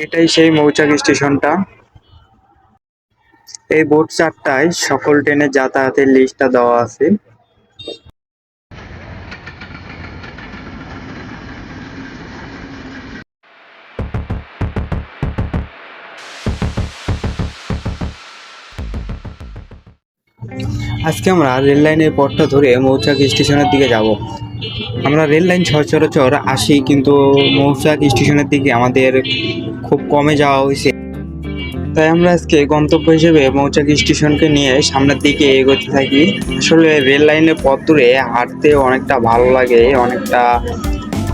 এটাই সেই মৌচাক স্টেশনটা। এই বোর্ড চারটায় সকল ট্রেনের যাতায়াতের লিস্টটা দেওয়া আছে। আজকে আমরা রেল লাইনের পথটা ধরে মৌচাক স্টেশনের দিকে যাব। আমরা রেল লাইন সচরাচর আসি, কিন্তু মৌচাক স্টেশনের দিকে আমাদের খুব কমে যাওয়া হয়েছে। তাই আমরা আজকে গন্তব্য হিসেবে মৌচাক স্টেশনকে নিয়ে সামনের দিকে এগোতে থাকি। আসলে রেল লাইনের পথ ধরে হাঁটতে অনেকটা ভালো লাগে, অনেকটা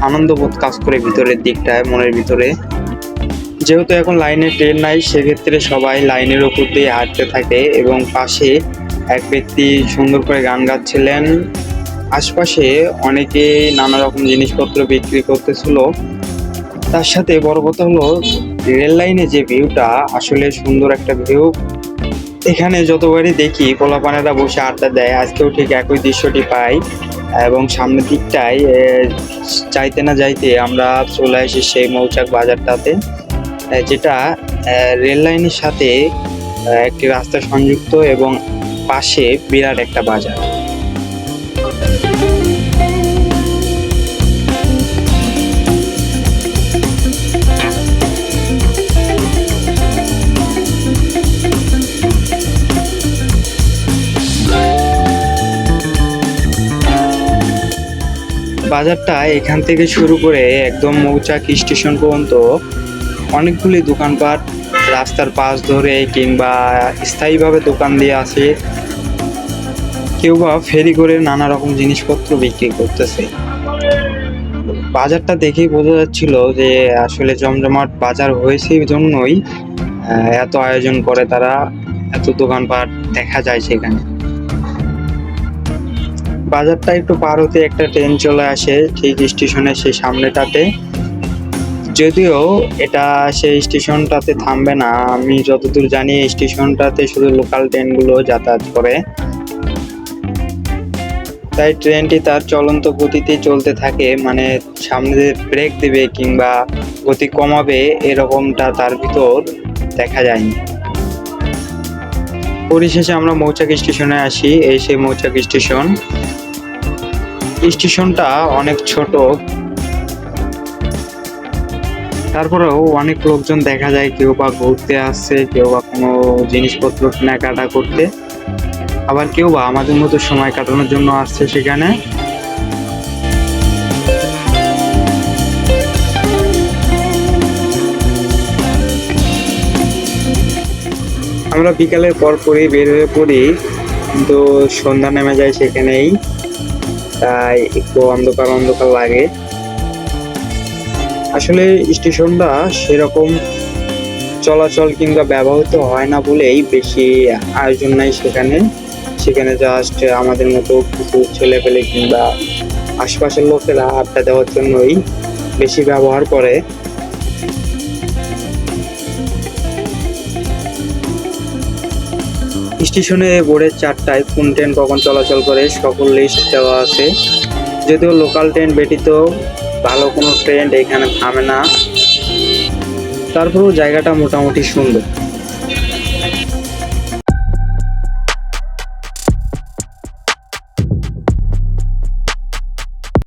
আনন্দবোধ কাজ করে ভিতরের দিকটায়, মনের ভিতরে। যেহেতু এখন লাইনে ট্রেন নাই, সেক্ষেত্রে সবাই লাইনের উপর দিয়ে হাঁটতে থাকে এবং পাশে এক ব্যক্তি সুন্দর করে গান গাচ্ছিলেন। আশপাশে অনেকে নানা রকম জিনিসপত্র বিক্রি করতেছিল। তার সাথে বড় কথা হলো রেল লাইনে যে ভিউটা আসলে সুন্দর একটা ভিউ। এখানে যতবারই দেখি পোলাপানেরা বসে আড্ডা দেয়। আজকেও ঠিক একই দৃশ্যটি পাই এবং সামনের দিকটায় এ, যাইতে না যাইতে আমরা চলে আসি সেই মৌচাক বাজারটাতে যেটা রেল লাইনের সাথে একটি রাস্তা সংযুক্ত এবং পাশে বিরাট একটা বাজার। বাজারটা এখান থেকে শুরু করে একদম মৌচাক স্টেশন পর্যন্ত অনেকগুলি দোকানপাট রাস্তার পাশ ধরে কিংবা স্থায়ীভাবে দোকান দিয়ে আছে কেউ বা ফেরি করে নানা রকম জিনিসপত্র বিক্রি করতেছে। বাজারটা দেখেই বোঝা যাচ্ছিল যে আসলে জমজমাট বাজার হয়েছে জন্যই এত আয়োজন করে তারা, এত দোকানপাট দেখা যায় সেখানে। বাজারটা একটু পার হতে একটা ট্রেন চলে আসে, ঠিক স্টেশনের সেই সামনেটাতে। যদিও এটা সেই স্টেশনটাতে থামবে না, আমি যতদূর জানি এই স্টেশনটাতে শুধু লোকাল ট্রেনগুলো যাতায়াত করে। তাই ট্রেনটি তার চলন্ত গতিতে চলতে থাকে মানে সামনে ব্রেক দিবে কিংবা গতি কমাবে এরকমটা তার ভিতর দেখা যায়নি। পরিশেষে আমরা মৌচাক স্টেশনে আসি, এই সেই মৌচাক স্টেশন। স্টেশনটা অনেক ছোট তারপরেও অনেক লোকজন দেখা যায় কেউ বা ঘুরতে আসছে, কেউ বা কোনো জিনিসপত্র কেনাকাটা করতে। আবার কেউ বা আমাদের মতো সময় কাটানোর জন্য আসছে সেখানে। আমরা বিকালের পর পরই বের হয়ে পড়ি, কিন্তু সন্ধ্যা নেমে যায় সেখানেই। তাই একটু অন্ধকার অন্ধকার লাগে। আসলে স্টেশনটা সেরকম চলাচল কিংবা ব্যবহৃত হয় না বলেই বেশি আয়োজন নাই সেখানে। সেখানে জাস্ট আমাদের মতো কিছু ছেলে পেলে কিংবা আশপাশের লোকেরা আড্ডা দেওয়ার জন্যই বেশি ব্যবহার করে। স্টেশনে বোর্ডের চারটায় কোন ট্রেন কখন চলাচল করে সকল লিস্ট দেওয়া আছে। যদিও লোকাল ট্রেন ব্যতীত ভালো কোনো ট্রেন এখানে থামে না। তারপরেও জায়গাটা মোটামুটি সুন্দর।